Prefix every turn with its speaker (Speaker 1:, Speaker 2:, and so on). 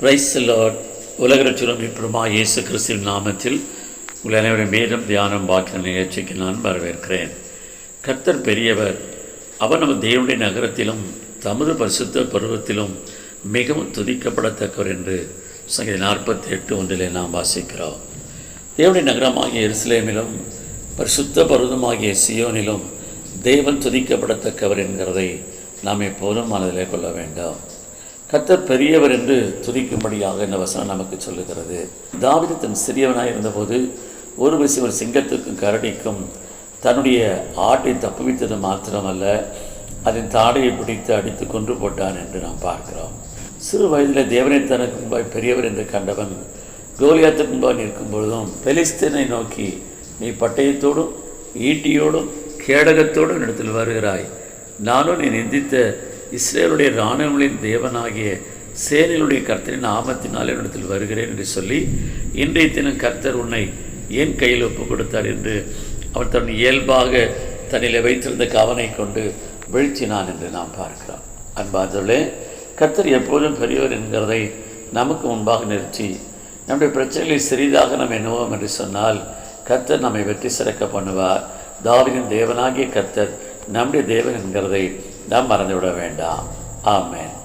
Speaker 1: Price Lord உலகரட்சரும் இப்படிமா இயேசு கிறிஸ்தின் நாமத்தில் உங்கள் அனைவரும் மேலும் தியானம் வாக்கின நிகழ்ச்சிக்கு நான் வரவேற்கிறேன். கர்த்தர் பெரியவர் அவர் நம்ம தேவனுடைய நகரத்திலும் தமது பரிசுத்த பருவத்திலும் மிகவும் துதிக்கப்படத்தக்கவர் என்று சங்கீத நாற்பத்தி எட்டு ஒன்றிலே நாம் வாசிக்கிறோம். தேவனுடைய நகரமாகிய எருசலேமிலும் பரிசுத்த பருவமாகிய சியோனிலும் தேவன் துதிக்கப்படத்தக்கவர் என்கிறதை நாம் எப்போதும் மனதிலே கொள்ள வேண்டும். கத்தர் பெரியவர் என்று துதிக்கும்படியாக இந்த வசனம் நமக்கு சொல்லுகிறது. தாவித தன் சிறியவனாக இருந்தபோது ஒரு விசி ஒரு சிங்கத்துக்கும் கரடிக்கும் தன்னுடைய ஆட்டை தப்புவித்தது மாத்திரமல்ல அதன் தாடையை பிடித்து அடித்து கொன்று போட்டான் என்று நாம் பார்க்கிறோம். சிறு வயதில் தேவனை தனக்கு முன்பாய் பெரியவர் என்று கண்டவன் கோலியாத்துக்கு முன்பாக நிற்கும் பொழுதும் பெலிஸ்தீனை நோக்கி நீ பட்டயத்தோடும் ஈட்டியோடும் கேடகத்தோடும் இடத்தில் வருகிறாய். நானும் நீ நிந்தித்த இஸ்ரேலுடைய இராணுவங்களின் தேவனாகிய சேனைகளுடைய கர்த்தரின் ஆபத்தினால் என்னிடத்தில் வருகிறேன் என்று சொல்லி இன்றைய தினம் கர்த்தர் உன்னை ஏன் கையில் ஒப்புக் கொடுத்தார் என்று அவர் தன் இயல்பாக தன்னில் வைத்திருந்த கவனை கொண்டு வீழ்த்தினான் என்று நாம் பார்க்கிறோம். அன்பாதவர்களே கர்த்தர் எப்போதும் பெரியவர் என்கிறதை நமக்கு முன்பாக நிறுத்தி நம்முடைய பிரச்சனைகளை சிறிதாக நாம் எண்ணுவோம் என்று சொன்னால் கர்த்தர் நம்மை வெற்றி சிறக்க பண்ணுவார். தாவிதின் தேவனாகிய கர்த்தர் நம்முடைய தேவன் என்கிறதை நாம் மறந்துவிட வேண்டாம். ஆமேன்.